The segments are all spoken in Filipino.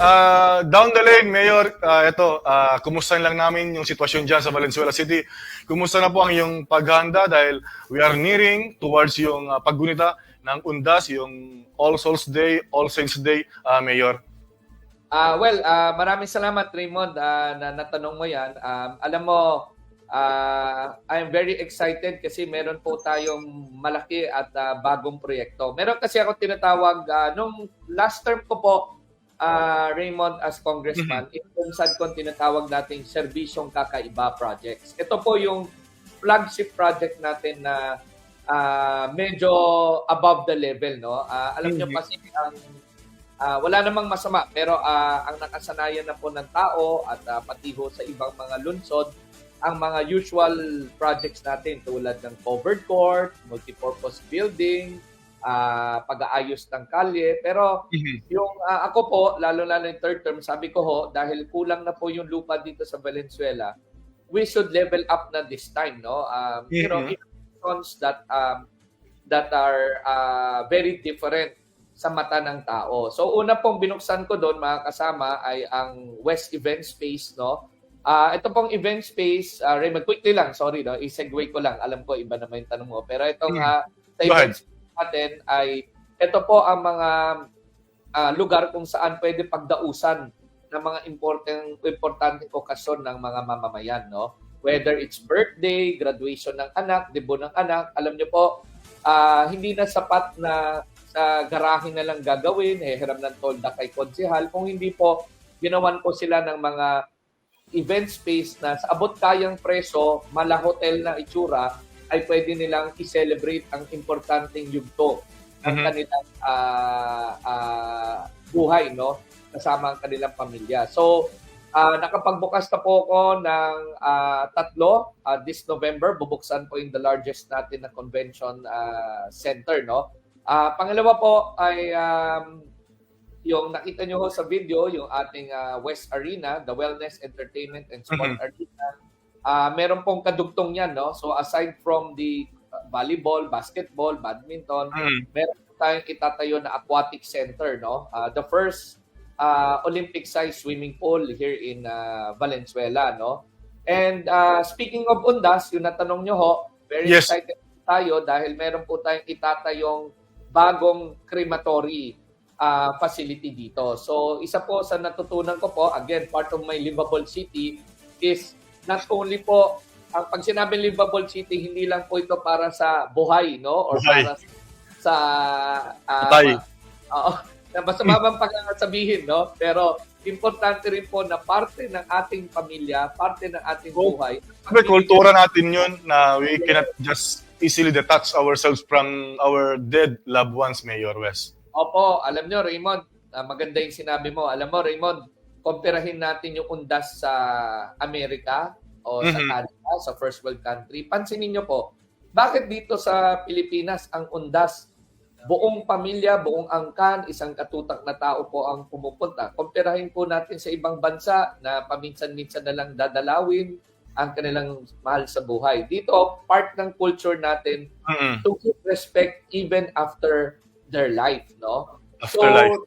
Ah, down the lane, Mayor, ah, ito, uh, kumustahin lang namin yung sitwasyon dyan sa Valenzuela City. Kumusta na po ang iyong paghahanda dahil we are nearing towards yung ah, paggunita ng UNDAS, yung All Souls Day, All Saints Day, ah, Mayor. Ah, well, ah, maraming salamat Raymond ah, na natanong mo 'yan. Um, alam mo, ah, I am very excited kasi meron po tayong malaki at ah, bagong proyekto. Meron kasi ako tinatawag ah, nung last term ko po ah, Raymond as congressman, mm-hmm. sad ko tinatawag nating serbisyong kakaiba projects. Ito po yung flagship project natin na ah, medyo above the level, no? Ah, alam niyo kasi ang ah, wala namang masama pero ah, ang nakasanayan na po ng tao at ah, pati ho sa ibang mga lunsod ang mga usual projects natin tulad ng covered court, multipurpose building, ah, pag-aayos ng kalye. Pero yung ah, ako po, lalo-lalo yung third term, sabi ko ho, dahil kulang na po yung lupa dito sa Valenzuela, we should level up na this time, no? Um, You know, innovations that um, that are ah, very different sa mata ng tao. So una pong binuksan ko doon mga kasama ay ang West Event Space, no? Ah, ito pong event space, uh, Raymond, quickly lang, sorry, no? I-segue ko lang. Alam ko, iba naman yung tanong mo. Pero itong ah, sa event space natin ay, ito po ang mga ah, lugar kung saan pwede pagdausan ng mga important, importante okasyon ng mga mamamayan, no? Whether it's birthday, graduation ng anak, debut ng anak, alam niyo po, ah, hindi na sapat na sa garahe na lang gagawin, eh, hiram ng tolda kay konsehal, kung hindi po ginawan po sila ng mga event space na sa abot kayang preso, mala hotel na itsura, ay pwede nilang i-celebrate ang importanteng yugto ng Mhm. kanilang ah, ah, buhay, no? Kasama ang kanilang pamilya. So, ah, nakapagbukas na po ako ng ah, tatlo ah, this November. Bubuksan po in the largest natin na convention ah, center, no? Ah, pangalawa po ay um, yung nakita nyo sa video, yung ating ah, West Arena, the Wellness, Entertainment, and Sport Arena. Ah, meron pong kadugtong yan, no? So aside from the ah, volleyball, basketball, badminton, Mm. meron tayong itatayo na aquatic center, no? Ah, the first ah, Olympic-sized swimming pool here in ah, Valenzuela, no? And ah, speaking of undas, yung natanong nyo ho, very Yes. excited tayo dahil meron po tayong itatayong bagong crematory ah, facility dito. So, isa po sa natutunan ko po, again, part of my livable city is not only po, ang pag sinabing livable city, hindi lang po ito para sa buhay, no? Or Buhay. para sa... ah, Patay. ma- Oo. Na basta mabang pagkakasabihin, no? Pero importante rin po na parte ng ating pamilya, parte ng ating buhay. Sabi, kultura natin yun na we cannot just easily detach ourselves from our dead loved ones, Mayor West. Opo, alam nyo, Raymond, ah, maganda yung sinabi mo. Alam mo, Raymond, kumpirahin natin yung undas sa Amerika o sa Mhm. Canada, sa first world country. Pansinin nyo po, bakit dito sa Pilipinas ang undas, buong pamilya, buong angkan, isang katutak na tao po ang pumupunta. Kumpirahin po natin sa ibang bansa na paminsan-minsan na lang dadalawin ang kanilang mahal sa buhay. Dito, part ng culture natin Mm-mm. to give respect even after their life, no? Afterlife. So,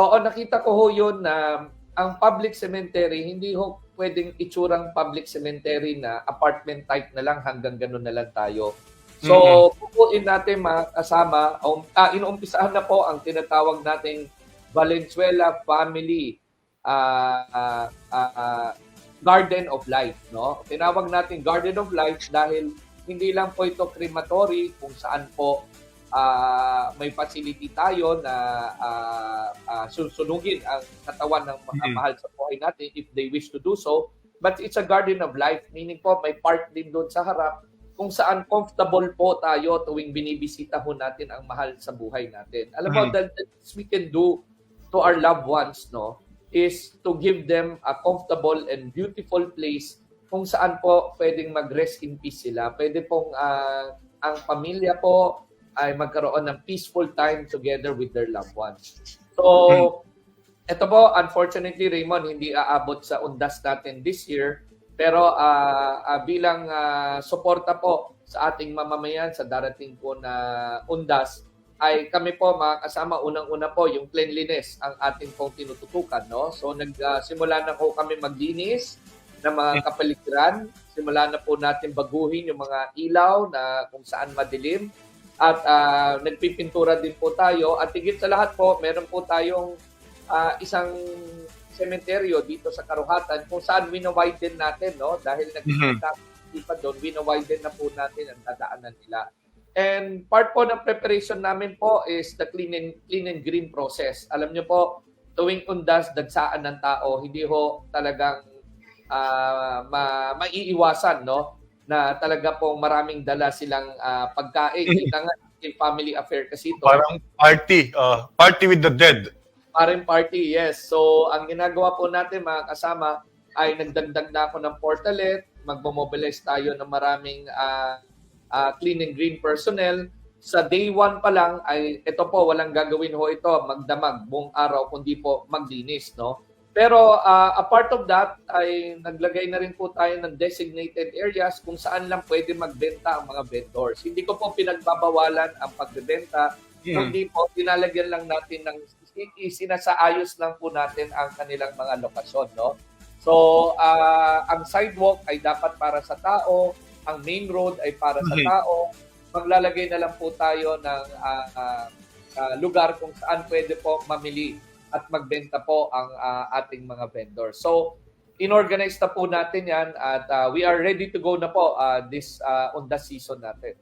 oo, nakita ko ho yun na ang public cemetery, hindi ho pwedeng itsurang public cemetery na apartment type na lang hanggang ganun na lang tayo. So, pupuin natin mga kasama, um, ah, inuumpisahan na po ang tinatawag nating Valenzuela Family ah, ah, ah, Garden of Life, no? Tinawag natin Garden of Life dahil hindi lang po ito crematory kung saan po ah, may facility tayo na ah, ah, susunugin ang katawan ng mga Mhm. mahal sa buhay natin if they wish to do so. But it's a garden of life, meaning po may part din doon sa harap kung saan comfortable po tayo tuwing binibisita ho natin ang mahal sa buhay natin. Alam mo, Mhm. the, things we can do to our loved ones, no, is to give them a comfortable and beautiful place kung saan po pwedeng mag-rest in peace sila. Pwede pong ah, ang pamilya po ay magkaroon ng peaceful time together with their loved ones. So, ito po, unfortunately, Raymond, hindi aabot sa undas natin this year. Pero ah, ah, bilang ah, suporta po sa ating mamamayan sa darating po na undas, ay kami po mga kasama unang-una po yung cleanliness ang ating pong tinututukan no? So nagsimula na po kami maglinis ng mga kapaligiran. Simula na po natin baguhin yung mga ilaw na kung saan madilim at ah, nagpipintura din po tayo at higit sa lahat po meron po tayong ah, isang sementeryo dito sa Karuhatan kung saan winowiden natin no dahil nagkikita pa doon winowiden na po natin ang dadaanan nila And part po ng preparation namin po is the clean and, clean and green process. Alam niyo po, tuwing undas, dagsaan ng tao, hindi ho talagang ah, ma, maiiwasan, no? Na talaga po maraming dala silang ah, pagkain. Kita nga, family affair kasi ito. Parang party. uh, party with the dead. Parang party, yes. So, ang ginagawa po natin mga kasama ay nagdagdag na ako ng portalet, magmomobilize tayo ng maraming ah, ah, clean and green personnel. Sa day one pa lang ay ito po, walang gagawin ho ito, magdamag buong araw, kundi po maglinis, no? Pero ah, a part of that ay naglagay na rin po tayo ng designated areas kung saan lang pwede magbenta ang mga vendors. Hindi ko po pinagbabawalan ang pagbebenta, hindi po, dinalagyan lang natin ng sinasaayos lang po natin ang kanilang mga lokasyon, no? So, ah, ang sidewalk ay dapat para sa tao, ang main road ay para sa Mhm. tao. Maglalagay na lang po tayo ng ah, ah, ah, lugar kung saan pwede po mamili at magbenta po ang ah, ating mga vendors. So, inorganize na po natin yan at ah, we are ready to go na po ah, this ah, on the season natin.